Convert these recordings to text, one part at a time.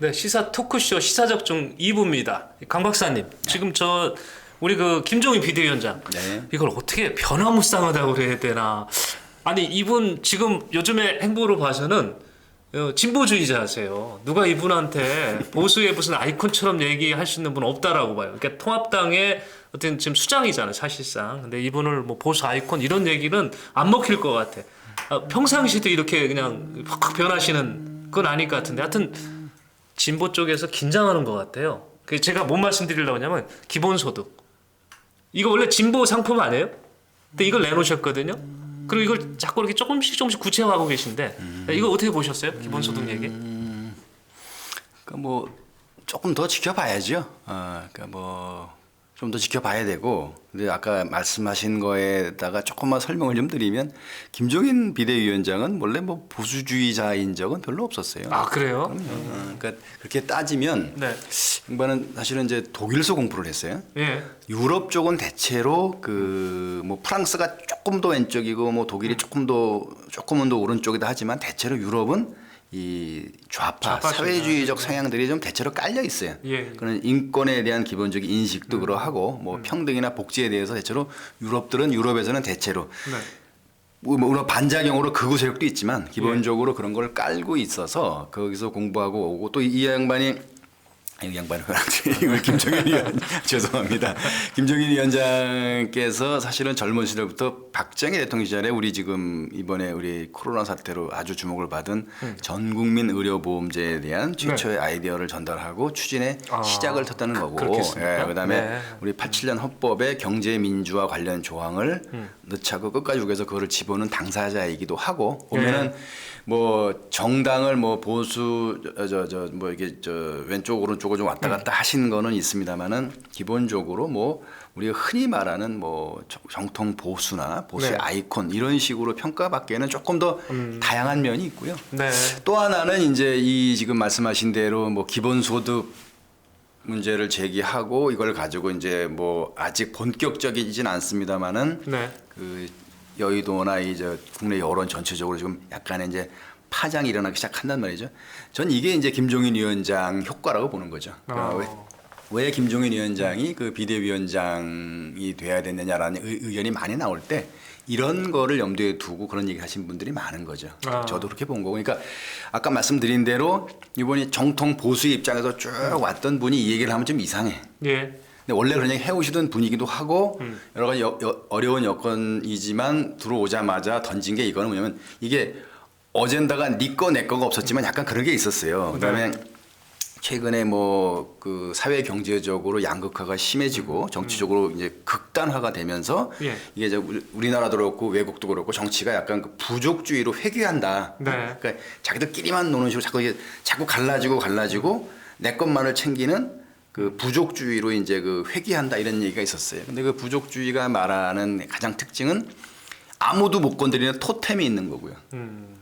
네, 시사 토크쇼 시사적중 2부입니다. 강 박사님, 지금 저 우리 그 김종인 비대위원장 네. 이걸 어떻게 변화무쌍하다고 그래야 되나? 아니 이분 지금 요즘에 행보로 봐서는 어, 진보주의자세요. 누가 이분한테 보수의 무슨 아이콘처럼 얘기할 수 있는 분 없다라고 봐요. 그러니까 통합당의 어떤 지금 수장이잖아요, 사실상. 근데 이분을 뭐 보수 아이콘 이런 얘기는 안 먹힐 것 같아. 아, 평상시도 이렇게 그냥 확 변하시는 건 아닐 것 같은데, 하여튼 진보 쪽에서 긴장하는 것 같아요. 그 제가 뭔 말씀드리려고 하냐면 기본소득. 이거 원래 진보 상품 아니에요? 근데 이걸 내놓으셨거든요. 그리고 이걸 자꾸 이렇게 조금씩 조금씩 구체화하고 계신데 이거 어떻게 보셨어요? 기본소득 얘기? 그뭐 조금 더 지켜봐야죠. 어, 그러니까 뭐 좀 더 지켜봐야 되고. 근데 아까 말씀하신 거에다가 조금만 설명을 좀 드리면 김종인 비대위원장은 원래 뭐 보수주의자인 적은 별로 없었어요. 아 그래요? 어, 그러니까 그렇게 따지면 네. 양반은 사실은 이제 독일서 공부를 했어요. 예. 유럽 쪽은 대체로 그 뭐 프랑스가 조금 더 왼쪽이고 뭐 독일이 조금 더 조금은 더 오른쪽이다 하지만 대체로 유럽은 이 좌파 좌파주의자. 사회주의적 성향들이 좀 대체로 깔려 있어요. 예. 그런 인권에 대한 기본적인 인식도 그러하고 뭐 평등이나 복지에 대해서 대체로 유럽들은 유럽에서는 대체로 네. 뭐 물론 반작용으로 극우 세력도 있지만 기본적으로 그런 걸 깔고 있어서 거기서 공부하고 오고 또 이 양반이 이 양반은 이거 김정일 위원 죄송합니다. 김정일 위원장께서 사실은 젊은 시절부터 박정희 대통령 시절에 우리 지금 이번에 우리 코로나 사태로 아주 주목을 받은 전 국민 의료 보험제에 대한 최초의 아이디어를 전달하고 추진에 아, 시작을 텄다는 거고? 예, 그다음에 네. 우리 87년 헌법에 경제 민주화 관련 조항을 음. 넣자고 끝까지 우겨서 그거를 집어넣은 당사자이기도 하고 예. 보면은 뭐 정당을 뭐 보수 저 저 뭐 이게 저 왼쪽 오른쪽 을 좀 왔다 음. 갔다 하신 거는 있습니다만은 기본적으로 뭐 우리가 흔히 말하는 뭐 정- 정통 보수나 보수의 네. 아이콘 이런 식으로 평가받기에는 조금 더 음. 다양한 면이 있고요. 네. 또 하나는 이제 이 지금 말씀하신 대로 뭐 기본소득 문제를 제기하고 이걸 가지고 이제 뭐 아직 본격적이진 않습니다만은 네. 그 여의도나 이제 국내 여론 전체적으로 지금 약간의 이제 파장이 일어나기 시작한단 말이죠. 전 이게 이제 김종인 위원장 효과라고 보는 거죠. 그러니까 어. 왜, 왜 김종인 위원장이 그 비대위원장이 돼야 되느냐라는 의- 의견이 많이 나올 때 이런 거를 염두에 두고 그런 얘기 하신 분들이 많은 거죠. 아. 저도 그렇게 본 거고. 그러니까 아까 말씀드린 대로 이번이 정통 보수의 입장에서 쭉 왔던 분이 이 얘기를 하면 좀 이상해. 예. 근데 원래 그런 얘기 해오시던 분이기도 하고 음. 여러 가지 여- 여- 어려운 여건이지만 들어오자마자 던진 게 이거는 뭐냐면 이게 어젠다가 네거내 거가 없었지만 약간 그런 게 있었어요. 그다음에 네. 최근에 뭐 그 사회 경제적으로 양극화가 심해지고 정치적으로 이제 극단화가 되면서 음. 예. 이게 이제 우리- 우리나라도 그렇고 외국도 그렇고 정치가 약간 그 부족주의로 회귀한다. 네. 그러니까 자기들끼리만 노는 식으로 자꾸 이게 자꾸 갈라지고 갈라지고 내 것만을 챙기는 그 부족주의로 이제 그 회귀한다 이런 얘기가 있었어요. 근데 그 부족주의가 말하는 가장 특징은 아무도 못 건드리는 토템이 있는 거고요. 음.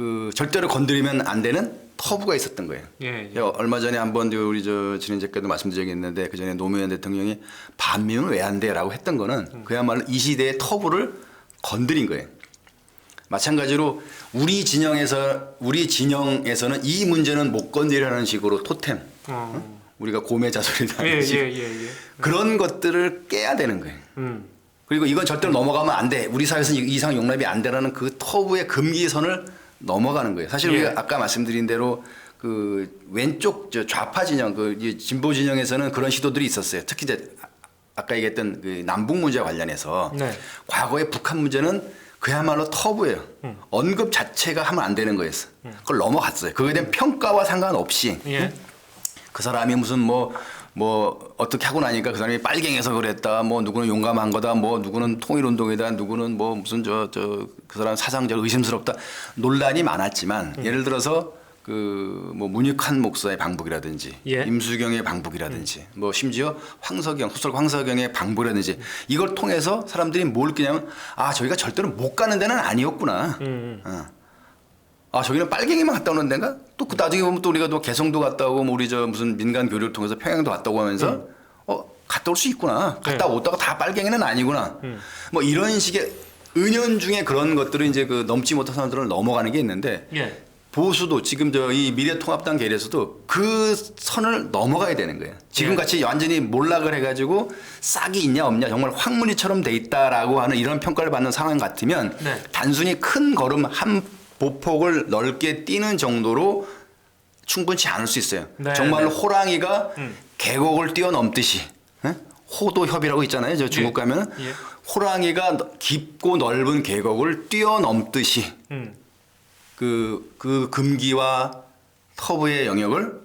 그 절대로 건드리면 안 되는 터부가 있었던 거예요. 예. 예. 야, 얼마 전에 한번 우리 저 진행자께도 말씀드렸는데 그 전에 노무현 대통령이 반미는 왜 안 돼라고 했던 거는 그야말로 이 시대의 터부를 건드린 거예요. 마찬가지로 우리 진영에서 우리 진영에서는 이 문제는 못 건드리라는 식으로 토템 어. 우리가 고매자소리다 예, 하듯이 예, 예, 예. 그런 것들을 깨야 되는 거예요. 음. 그리고 이건 절대로 넘어가면 안 돼. 우리 사회에서는 이 이상 용납이 안 되라는 그 터부의 금기선을 넘어가는 거예요. 사실 예. 우리가 아까 말씀드린 대로 그 왼쪽 저 좌파 진영 그 진보 진영에서는 그런 시도들이 있었어요. 특히 이제 아- 아까 얘기했던 그 남북 문제 관련해서 네. 과거의 북한 문제는 그야말로 터부예요. 음. 언급 자체가 하면 안 되는 거였어. 그걸 넘어갔어요. 그거에 대한 평가와 상관없이 예. 그 사람이 무슨 뭐, 뭐, 어떻게 하고 나니까 그 사람이 빨갱해서 그랬다. 뭐, 누구는 용감한 거다. 뭐, 누구는 통일운동이다. 누구는 뭐, 무슨 저, 저, 그 사람 사상적 의심스럽다. 논란이 많았지만, 음. 예를 들어서 그, 뭐, 문익환 목사의 방북이라든지, 예. 임수경의 방북이라든지, 뭐, 심지어 황석영, 소설 황석영의 방북이라든지, 이걸 통해서 사람들이 뭘 느끼냐면, 아, 저희가 절대로 못 가는 데는 아니었구나. 음. 어. 아 저기는 빨갱이만 갔다 오는 데인가? 또 그 나중에 보면 또 우리가 또 개성도 갔다 오고 뭐 우리 저 무슨 민간 교류를 통해서 평양도 갔다 오고 하면서 어 갔다 올 수 있구나. 갔다 네. 오다가 다 빨갱이는 아니구나. 뭐 이런 식의 은연 중에 그런 것들을 이제 그 넘지 못한 사람들은 넘어가는 게 있는데 예. 보수도 지금 저 이 미래통합당 계열에서도 그 선을 넘어가야 되는 거예요. 지금 예. 같이 완전히 몰락을 해가지고 싹이 있냐 없냐 정말 황무리처럼 돼 있다라고 하는 이런 평가를 받는 상황 같으면 네. 단순히 큰 걸음 한 보폭을 넓게 뛰는 정도로 충분치 않을 수 있어요. 네, 정말로 네. 호랑이가 음. 계곡을 뛰어넘듯이 예? 호도협이라고 있잖아요. 저 중국 예. 가면 예. 호랑이가 너- 깊고 넓은 계곡을 뛰어넘듯이 음. 그, 그 금기와 터부의 영역을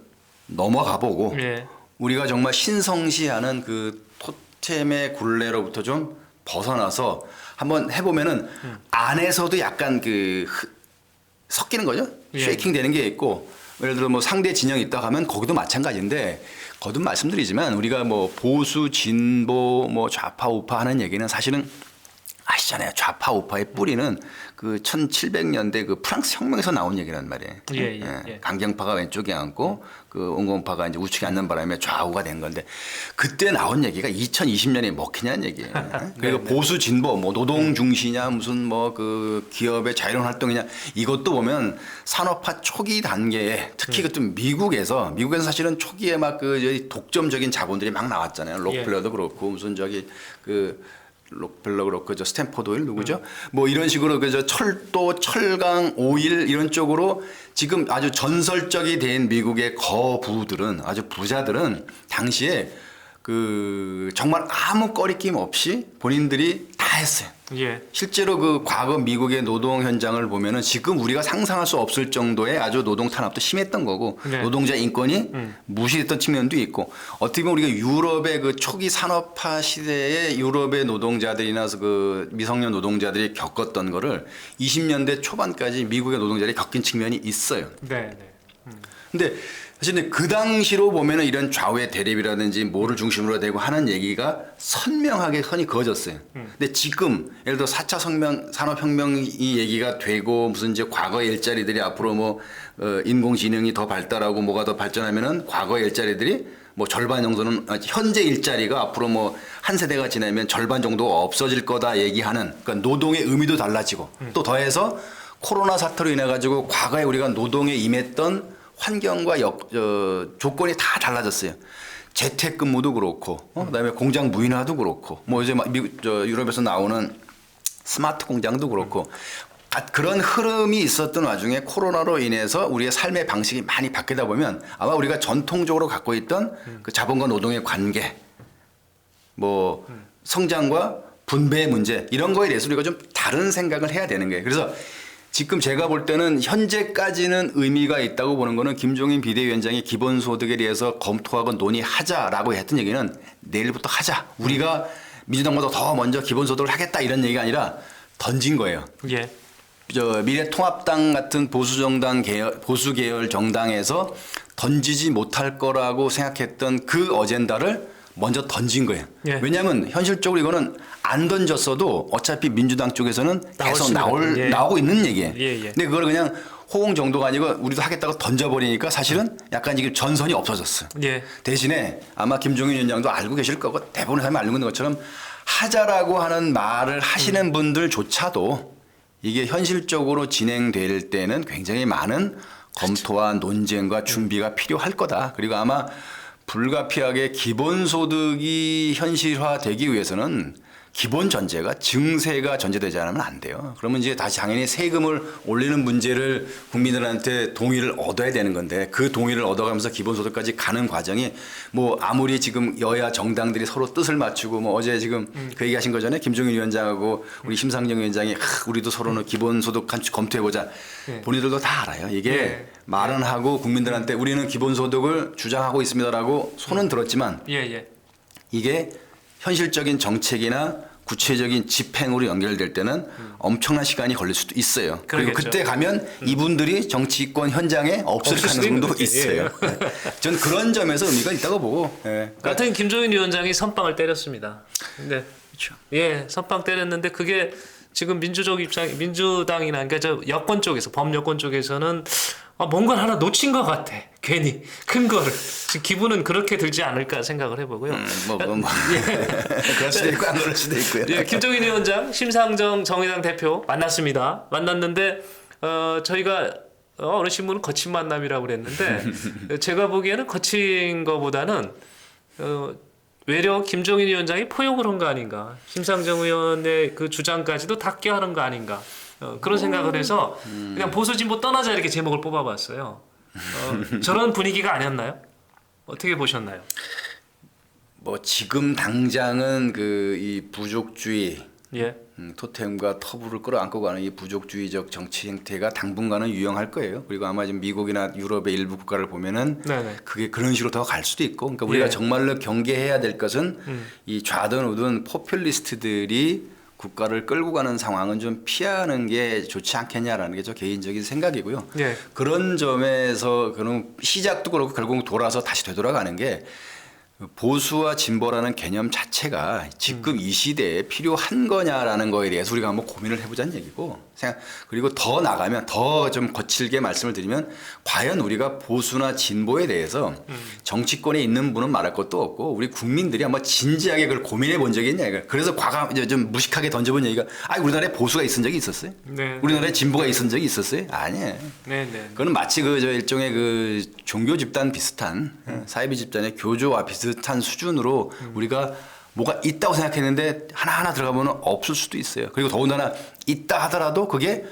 넘어가 보고 예. 우리가 정말 신성시하는 그 토템의 굴레로부터 좀 벗어나서 한번 해보면은 안에서도 약간 그 흐- 섞이는 거죠. 예. 쉐이킹 되는 게 있고 예를 들어 뭐 상대 진영이 있다 하면 거기도 마찬가지인데 거듭 말씀드리지만 우리가 뭐 보수 진보 뭐 좌파 우파 하는 얘기는 사실은 아시잖아요. 좌파 우파의 뿌리는 그 1700년대 그 프랑스 혁명에서 나온 얘기란 말이에요. 예, 예, 예. 강경파가 왼쪽에 앉고 그 온건파가 이제 우측에 앉는 바람에 좌우가 된 건데 그때 나온 얘기가 2020년에 먹히냐는 얘기예요. 그리고 네, 네. 보수 진보 뭐 노동 중시냐 무슨 뭐 그 기업의 자유로운 활동이냐 이것도 보면 산업화 초기 단계에 특히 음. 그또 미국에서 미국에서 사실은 초기에 막 그 독점적인 자본들이 막 나왔잖아요. 록펠러도 그렇고 무슨 저기 그 록펠러 그렇고 저 스탠포드 오일 누구죠? 뭐 이런 식으로 그저 철도, 철강, 오일 이런 쪽으로 지금 아주 전설적이 된 미국의 거부들은 아주 부자들은 당시에 그 정말 아무 꺼리낌 없이 본인들이 다 했어요. 예. 실제로 그 과거 미국의 노동 현장을 보면은 지금 우리가 상상할 수 없을 정도의 아주 노동 탄압도 심했던 거고 네. 노동자 인권이 무시됐던 측면도 있고 어떻게 보면 우리가 유럽의 그 초기 산업화 시대에 유럽의 노동자들이나 그 미성년 노동자들이 겪었던 거를 20년대 초반까지 미국의 노동자들이 겪은 측면이 있어요. 네, 네. 근데 사실 그 당시로 보면은 이런 좌우의 대립이라든지 뭐를 중심으로 되고 하는 얘기가 선명하게 선이 그어졌어요. 근데 지금 예를 들어 4차 성명, 산업혁명 이 얘기가 되고 무슨 이제 과거의 일자리들이 앞으로 뭐 어, 인공지능이 더 발달하고 뭐가 더 발전하면은 과거의 일자리들이 뭐 절반 정도는 아, 현재 일자리가 앞으로 뭐 한 세대가 지나면 절반 정도 없어질 거다 얘기하는 그러니까 노동의 의미도 달라지고 또 더해서 코로나 사태로 인해 가지고 과거에 우리가 노동에 임했던 환경과 역, 어, 조건이 다 달라졌어요. 재택근무도 그렇고, 어? 그다음에 공장 무인화도 그렇고, 뭐 이제 막 미국, 저 유럽에서 나오는 스마트 공장도 그렇고. 가- 그런 흐름이 있었던 와중에 코로나로 인해서 우리의 삶의 방식이 많이 바뀌다 보면 아마 우리가 전통적으로 갖고 있던 그 자본과 노동의 관계, 뭐 성장과 분배의 문제 이런 거에 대해서 우리가 좀 다른 생각을 해야 되는 거예요. 그래서 지금 제가 볼 때는 현재까지는 의미가 있다고 보는 거는 김종인 비대위원장이 기본소득에 대해서 검토하고 논의하자라고 했던 얘기는 내일부터 하자. 우리가 민주당보다 더 먼저 기본소득을 하겠다 이런 얘기가 아니라 던진 거예요. 예. 저 미래통합당 같은 보수 정당 계열 보수 계열 정당에서 던지지 못할 거라고 생각했던 그 어젠다를 먼저 던진 거예요. 예. 왜냐하면 현실적으로 이거는 안 던졌어도 어차피 민주당 쪽에서는 계속. 나올 예. 나오고 있는 얘기예요. 예, 예. 근데 그걸 그냥 호응 정도가 아니고 우리도 하겠다고 던져버리니까 사실은 약간 지금 전선이 없어졌어요. 예. 대신에 아마 김종인 위원장도 알고 계실 거고 대부분의 사람이 알고 있는 것처럼 하자라고 하는 말을 하시는 분들조차도 이게 현실적으로 진행될 때는 굉장히 많은 검토와 논쟁과 준비가 필요할 거다. 그리고 아마 불가피하게 기본소득이 현실화되기 위해서는 기본 전제가 증세가 전제되지 않으면 안 돼요. 그러면 이제 다시 당연히 세금을 올리는 문제를 국민들한테 동의를 얻어야 되는 건데 그 동의를 얻어가면서 기본소득까지 가는 과정이 뭐 아무리 지금 여야 정당들이 서로 뜻을 맞추고 뭐 어제 지금 그 얘기하신 거잖아요. 김종인 위원장하고 우리 심상정 위원장이 하, 우리도 서로는 기본소득 한 검토해 보자. 네. 본인들도 다 알아요. 이게 네. 말은 하고 국민들한테 우리는 기본소득을 주장하고 있습니다라고 손은 들었지만 예, 예. 이게 현실적인 정책이나 구체적인 집행으로 연결될 때는 엄청난 시간이 걸릴 수도 있어요. 그리고 그러겠죠. 그때 가면 이분들이 정치권 현장에 없을 가능성도. 있어요. 네. 전 그런 점에서 의미가 있다고 보고. 예. 같은 김종인 위원장이 선빵을 때렸습니다. 근데 그렇죠. 예, 선빵 때렸는데 그게 지금 민주적 입장, 민주당이나 그러니까 저 여권 쪽에서 범여권 쪽에서는 아, 뭔가 하나 놓친 것 같아. 괜히 큰 거를 지금 기분은 그렇게 들지 않을까 생각을 해보고요. 음, 뭐, 뭐, 뭐. 그럴 수도 있고 안 그럴 수도 있고요. 예, 김종인 위원장, 심상정 정의당 대표 만났습니다. 만났는데 어, 저희가 어, 어느 신문은 거친 만남이라고 그랬는데 제가 보기에는 거친 거보다는 어, 외려 김종인 위원장이 포용을 한 거 아닌가 심상정 의원의 그 주장까지도 닿게 하는 거 아닌가 어, 그런 생각을 해서 그냥 보수 진보 떠나자 이렇게 제목을 뽑아봤어요. 어, 저런 분위기가 아니었나요? 어떻게 보셨나요? 뭐 지금 당장은 그 이 부족주의 예, 음, 토템과 터부를 끌어안고 가는 이 부족주의적 정치 행태가 당분간은 유용할 거예요. 그리고 아마 지금 미국이나 유럽의 일부 국가를 보면은 네네. 그게 그런 식으로 더 갈 수도 있고, 그러니까 우리가 예. 정말로 경계해야 될 것은 음. 이 좌든 우든 포퓰리스트들이 국가를 끌고 가는 상황은 좀 피하는 게 좋지 않겠냐라는 게 저 개인적인 생각이고요. 예, 그런 점에서 그런 시작도 그렇고 결국 돌아서 다시 되돌아가는 게 보수와 진보라는 개념 자체가 지금 이 시대에 필요한 거냐라는 거에 대해서 우리가 한번 고민을 해보자는 얘기고 생각 그리고 더 나가면 더 좀 거칠게 말씀을 드리면 과연 우리가 보수나 진보에 대해서 정치권에 있는 분은 말할 것도 없고 우리 국민들이 한번 진지하게 그걸 고민해 본 적이 있냐 이거 그래서 과감 이제 좀 무식하게 던져본 얘기가 아 우리나라에 보수가 있은 적이 있었어요? 네, 우리나라에 진보가 있은 적이 있었어요? 아니에요. 네, 네. 그거는 마치 그 저 일종의 그 종교 집단 비슷한 어, 사이비 집단의 교조와 비슷 한 수준으로 우리가 뭐가 있다고 생각했는데 하나하나 들어가면 없을 수도 있어요. 그리고 더군다나 있다 하더라도 그게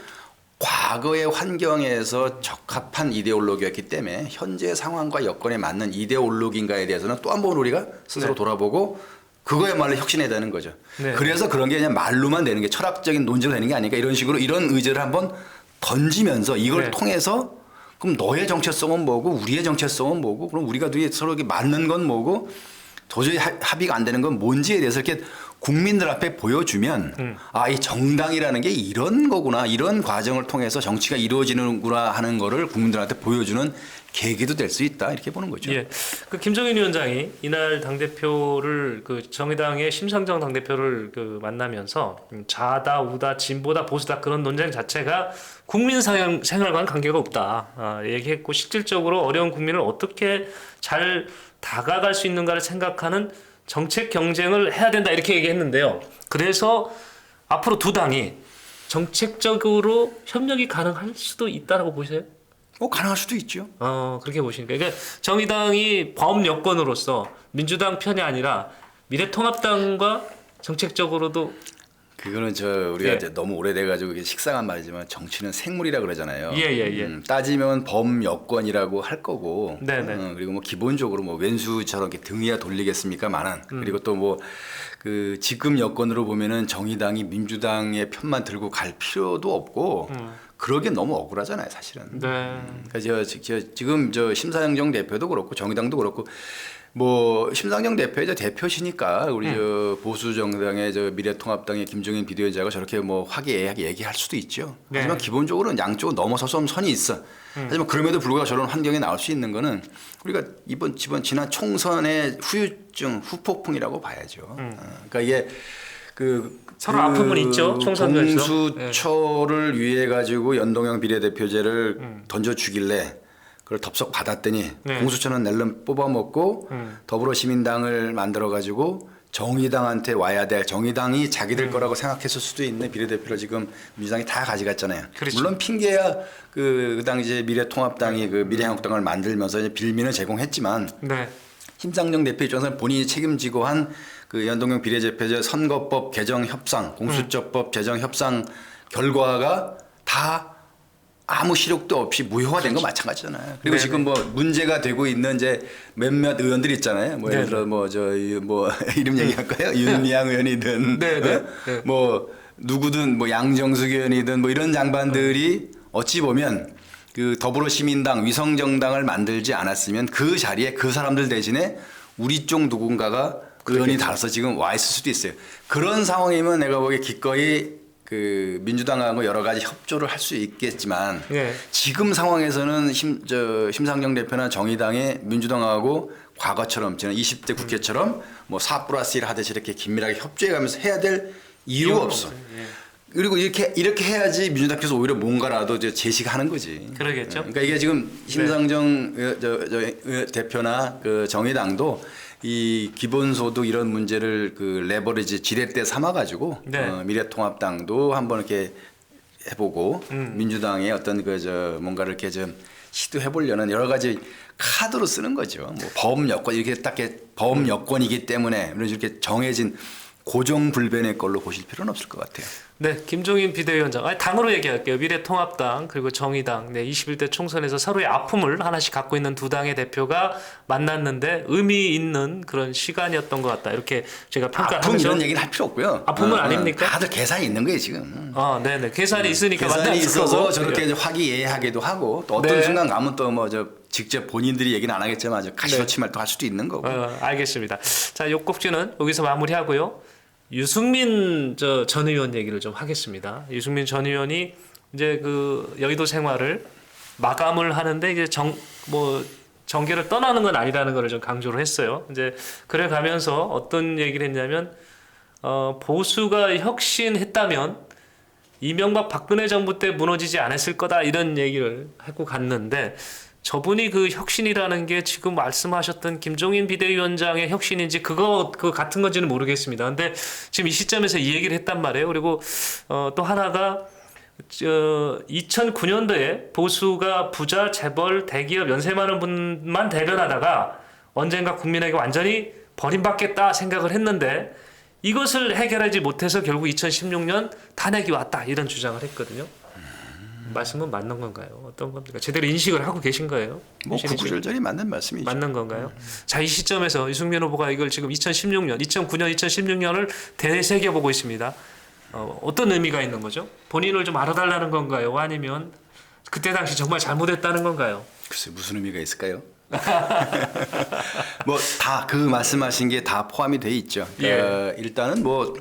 과거의 환경에서 적합한 이데올로기였기 때문에 현재 상황과 여건에 맞는 이데올로기인가에 대해서는 또 한 번 우리가 스스로 네. 돌아보고 그거야말로 혁신해야 되는 거죠. 네. 그래서 그런 게 그냥 말로만 되는 게 철학적인 논쟁을 되는 게 아니니까 이런 식으로 이런 의제를 한번 던지면서 이걸 네. 통해서 그럼 너의 정체성은 뭐고 우리의 정체성은 뭐고 그럼 우리가 둘이 서로 맞는 건 뭐고 도저히 하- 합의가 안 되는 건 뭔지에 대해서 이렇게 국민들 앞에 보여주면 음. 아이 정당이라는 게 이런 거구나 이런 과정을 통해서 정치가 이루어지는구나 하는 거를 국민들한테 보여주는 계기도 될 수 있다 이렇게 보는 거죠. 예, 그 김정인 위원장이 이날 당 대표를 그 정의당의 심상정 당 대표를 그 만나면서 음, 좌다 우다 진보다 보수다 그런 논쟁 자체가 국민 생활, 생활과는 관계가 없다 아, 얘기했고 실질적으로 어려운 국민을 어떻게 잘 다가갈 수 있는가를 생각하는 정책 경쟁을 해야 된다 이렇게 얘기했는데요. 그래서 앞으로 두 당이 정책적으로 협력이 가능할 수도 있다라고 보세요? 뭐 가능할 수도 있죠. 어 그렇게 보시니까 그러니까 정의당이 범 여권으로서 민주당 편이 아니라 미래통합당과 정책적으로도 그거는 저 우리가 예. 이제 너무 오래돼가지고 이게 식상한 말이지만 정치는 생물이라 그러잖아요. 예, 예, 예. 음, 따지면 범여권이라고 할 거고. 네, 네. 어, 그리고 뭐 기본적으로 뭐 왼수처럼 이렇게 등이야 돌리겠습니까만은 음. 그리고 또 뭐 그 지금 여권으로 보면은 정의당이 민주당의 편만 들고 갈 필요도 없고 그러기 너무 억울하잖아요, 사실은. 음. 네 그러니까 저, 지- 저 지금 저 심사영정 대표도 그렇고 정의당도 그렇고 뭐 심상정 대표의 저 대표시니까 우리 음. 저 보수 정당의 저 미래통합당의 김종인 비대위원장과 저렇게 뭐 화기애애하게 얘기할 수도 있죠. 네. 음. 하지만 기본적으로는 양쪽은 넘어서서 좀 선이 있어. 하지만 그럼에도 불구하고 저런 환경에 나올 수 있는 거는 우리가 이번 이번 지난 총선의 후유증 후폭풍이라고 봐야죠. 어, 그러니까 이게 그 음. 서로 아픈 분 있죠, 총선에서. 공수처를 위해 가지고 연동형 비례대표제를 음. 던져 주길래 그걸 덥석 받았더니 네. 공수처는 낼름 뽑아먹고 음. 더불어시민당을 만들어 가지고 정의당한테 와야 될 정의당이 자기들 거라고 생각했을 수도 있는 비례대표를 지금 민주당이 다 가져갔잖아요. 그렇죠. 물론 핑계야 그, 그 당시에 미래통합당이 그 미래한국당을 만들면서 이제 빌미는 제공했지만 네. 심상정 대표 입장에서는 본인이 책임지고 한 그 연동형 비례대표제 선거법 개정 협상, 공수처법 제정 협상 결과가 다 아무 실효도 없이 무효화된 거 마찬가지잖아요. 그리고 네네. 지금 뭐 문제가 되고 있는 이제 몇몇 의원들 있잖아요. 뭐 예를 네네. 들어 뭐저뭐 이름 얘기할까요? 윤미향 의원이든 네네. 어? 네. 뭐 누구든 뭐 양정숙 의원이든 뭐 이런 장관들이 어찌 보면 그 더불어시민당 위성정당을 만들지 않았으면 그 자리에 그 사람들 대신에 우리 쪽 누군가가 의원이 달아서 지금 와 있을 수도 있어요. 그런 상황이면 내가 보기에 기꺼이 그 민주당하고 여러 가지 협조를 할 수 있겠지만 네. 지금 상황에서는 심, 저, 심상정 대표나 정의당의 민주당하고 과거처럼 지난 20대 국회처럼 뭐4 플러스 1 하듯이 이렇게 긴밀하게 협조해가면서 해야 될 이유가 없어. 예. 그리고 이렇게 이렇게 해야지 민주당께서 오히려 뭔가라도 이제 제시가 하는 거지. 그러겠죠. 그러니까 이게 지금 심상정 어, 저, 저, 어, 대표나 그 정의당도 이 기본소득 이런 문제를 그 레버리지 지렛대 삼아가지고 네. 어, 미래통합당도 한번 이렇게 해보고 음. 민주당의 어떤 그 저 뭔가를 이렇게 좀 시도해보려는 여러 가지 카드로 쓰는 거죠. 뭐 범 여건 이렇게 딱 이렇게 범 여건이기 때문에 이런 이렇게 정해진 고정 불변의 걸로 보실 필요는 없을 것 같아요. 네, 김종인 비대위원장. 아니, 당으로 얘기할게요. 미래통합당 그리고 정의당. 네, 21대 총선에서 서로의 아픔을 하나씩 갖고 있는 두 당의 대표가 만났는데 의미 있는 그런 시간이었던 것 같다. 이렇게 제가 아픔 평가하면서 이런 얘기는 할 필요 없고요. 아픔은 아닙니까? 다들 계산이 있는 거예요 지금. 아, 네, 네. 계산이 있으니까 계산이 있어서. 저렇게 이제 화기애애하기도 하고 또 어떤 네. 순간 가면 또뭐저 직접 본인들이 얘기는 안 하겠지만 아주 가시화침할 또할 수도 있는 거고. 어, 알겠습니다. 자, 요 꼭지는 여기서 마무리하고요. 유승민 저 전 의원 얘기를 좀 하겠습니다. 유승민 전 의원이 이제 그 여의도 생활을 마감을 하는데 이제 정 뭐 정계를 떠나는 건 아니라는 거를 좀 강조를 했어요. 이제 그래 가면서 어떤 얘기를 했냐면 어, 보수가 혁신했다면 이명박 박근혜 정부 때 무너지지 않았을 거다 이런 얘기를 하고 갔는데 저분이 그 혁신이라는 게 지금 말씀하셨던 김종인 비대위원장의 혁신인지 그거 그 같은 건지는 모르겠습니다. 근데 지금 이 시점에서 이 얘기를 했단 말이에요. 그리고 어, 또 하나가 저 2009년도에 보수가 부자 재벌 대기업 연세 많은 분만 대변하다가 언젠가 국민에게 완전히 버림받겠다 생각을 했는데 이것을 해결하지 못해서 결국 2016년 탄핵이 왔다 이런 주장을 했거든요. 말씀은 맞는 건가요? 어떤 겁니까? 제대로 인식을 하고 계신 거예요? 뭐? 구구절절히 맞는 말씀이죠. 맞는 건가요? 자, 이 시점에서 유승민 후보가 이걸 지금 2016년, 2009년, 2016년을 되새겨 보고 있습니다. 어, 어떤 의미가 있는 거죠? 본인을 좀 알아달라는 건가요? 아니면 그때 당시 정말 잘못했다는 건가요? 글쎄 무슨 의미가 있을까요? 뭐 다 그 말씀하신 게 다 포함이 돼 있죠. 그러니까 일단은 뭐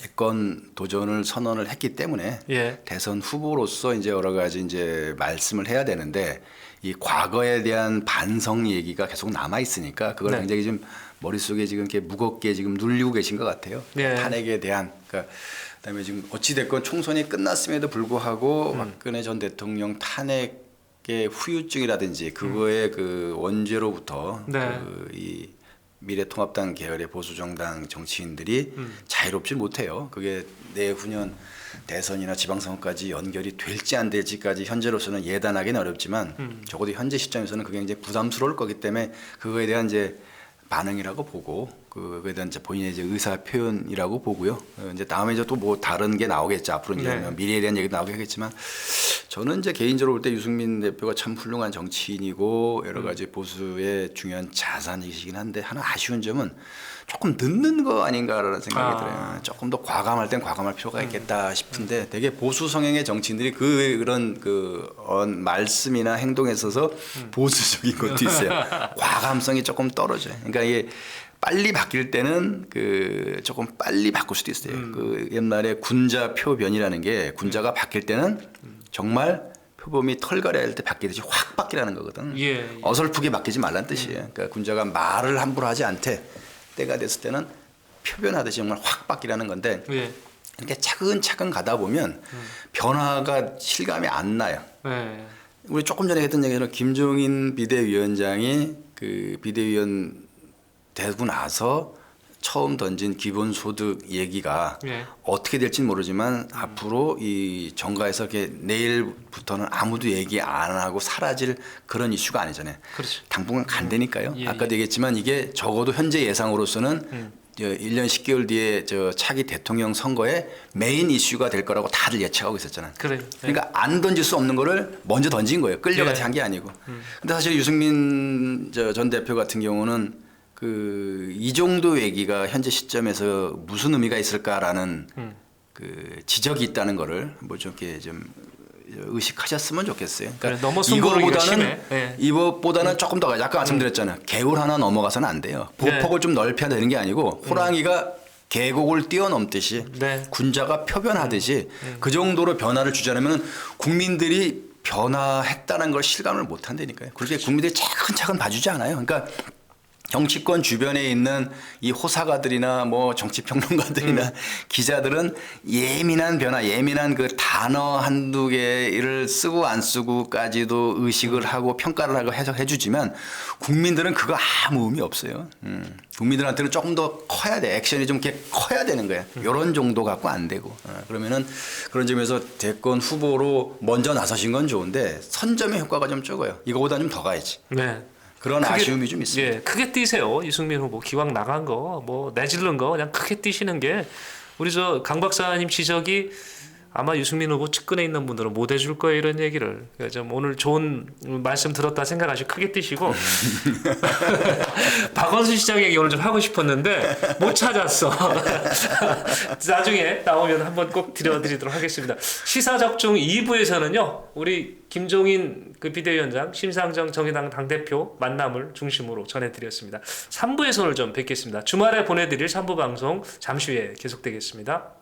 대권 도전을 선언을 했기 때문에 예. 대선 후보로서 이제 여러 가지 이제 말씀을 해야 되는데 이 과거에 대한 반성 얘기가 계속 남아 있으니까 그걸 네. 굉장히 좀 머릿속에 지금 이렇게 무겁게 지금 눌리고 계신 것 같아요. 네. 탄핵에 대한 그러니까 그다음에 지금 어찌 됐건 총선이 끝났음에도 불구하고 음. 박근혜 전 대통령 탄핵의 후유증이라든지 그거의 그 원죄로부터 네. 그이 미래통합당 계열의 보수정당 정치인들이 음. 자유롭지 못해요. 그게 내후년 대선이나 지방선거까지 연결이 될지 안 될지까지 현재로서는 예단하기는 어렵지만 음. 적어도 현재 시점에서는 그게 이제 부담스러울 거기 때문에 그거에 대한 이제 반응이라고 보고 그거에 대한 이제 본인의 이제 의사 표현이라고 보고요. 어, 이제 다음에 이제 또 뭐 다른 게 나오겠죠. 앞으로 이제 네. 뭐 미래에 대한 얘기도 나오게 하겠지만 저는 이제 개인적으로 볼 때 유승민 대표가 참 훌륭한 정치인이고 여러 가지 보수의 중요한 자산이시긴 한데 하나 아쉬운 점은 조금 늦는 거 아닌가라는 생각이 아. 들어요. 조금 더 과감할 땐 과감할 필요가 있겠다 싶은데 되게 보수 성향의 정치인들이 그 그런 그 언, 말씀이나 행동에 있어서 보수적인 것도 있어요. 과감성이 조금 떨어져요. 그러니까 이게 빨리 바뀔 때는 그 조금 빨리 바꿀 수도 있어요. 그 옛날에 군자 표변이라는 게 군자가 바뀔 때는 정말 표범이 털갈이 할때 바뀌듯이 확 바뀌라는 거거든. 예, 예. 어설프게 바뀌지 말란 뜻이에요. 그러니까 군자가 말을 함부로 하지 않되 때가 됐을 때는 표변하듯이 정말 확 바뀌라는 건데 예. 이렇게 차근차근 가다 보면 변화가 실감이 안 나요. 네. 우리 조금 전에 했던 얘기는 김종인 비대위원장이 그 비대위원 되고 나서 처음 던진 기본소득 얘기가 예. 어떻게 될지는 모르지만 앞으로 이 정가에서 이렇게 내일부터는 아무도 얘기 안 하고 사라질 그런 이슈가 아니잖아요. 그렇죠. 당분간 간다니까요. 예, 아까도 얘기했지만 이게 적어도 현재 예상으로서는 저 1년 10개월 뒤에 저 차기 대통령 선거에 메인 이슈가 될 거라고 다들 예측하고 있었잖아요. 그래요. 네. 그러니까 안 던질 수 없는 거를 먼저 던진 거예요. 끌려가서 네. 한게 아니고. 근데 사실 유승민 저전 대표 같은 경우는 그 이 정도 얘기가 현재 시점에서 무슨 의미가 있을까라는 음. 그 지적이 있다는 거를 뭐 좀 이렇게 좀 의식하셨으면 좋겠어요. 그러니까 그래, 숨고르기가 심해. 예. 이것보다는 조금 더 아까 말씀드렸잖아요. 개울 하나 넘어가서는 안 돼요. 네. 보폭을 좀 넓혀야 되는 게 아니고 호랑이가 계곡을 뛰어넘듯이 네. 군자가 표변하듯이 그 정도로 변화를 주자면 국민들이 변화했다는 걸 실감을 못 한다니까요. 그렇게 국민들이 차근차근 봐주지 않아요. 그러니까 정치권 주변에 있는 이 호사가들이나 뭐 정치 평론가들이나 음. 기자들은 예민한 변화, 예민한 그 단어 한두 개를 쓰고 안 쓰고까지도 의식을 하고 평가를 하고 해석해 주지만 국민들은 그거 아무 의미 없어요. 음. 국민들한테는 조금 더 커야 돼. 액션이 좀 이렇게 커야 되는 거야. 음. 이런 정도 갖고 안 되고. 어, 그러면은 그런 점에서 대권 후보로 먼저 나서신 건 좋은데 선점의 효과가 좀 적어요. 이거보다 좀 더 가야지. 네. 그런 크게- 아쉬움이 좀 있습니다. 예, 크게 뛰세요. 이승민 후보 기왕 나간 거 뭐 내질른 거 그냥 크게 뛰시는 게 우리 저 강 박사님 지적이 아마 유승민 후보 측근에 있는 분들은 못 해줄 거예요 이런 얘기를. 그래서 좀 오늘 좋은 말씀 들었다 생각하시고 크게 뛰시고. 박원순 시장 얘기 오늘 좀 하고 싶었는데 못 찾았어. 나중에 나오면 한번 꼭 드려드리도록 하겠습니다. 시사적중 2부에서는요 우리 김종인 그 비대위원장 심상정 정의당 당대표 만남을 중심으로 전해드렸습니다. 3부에서 오늘 좀 뵙겠습니다. 주말에 보내드릴 3부 방송 잠시 후에 계속되겠습니다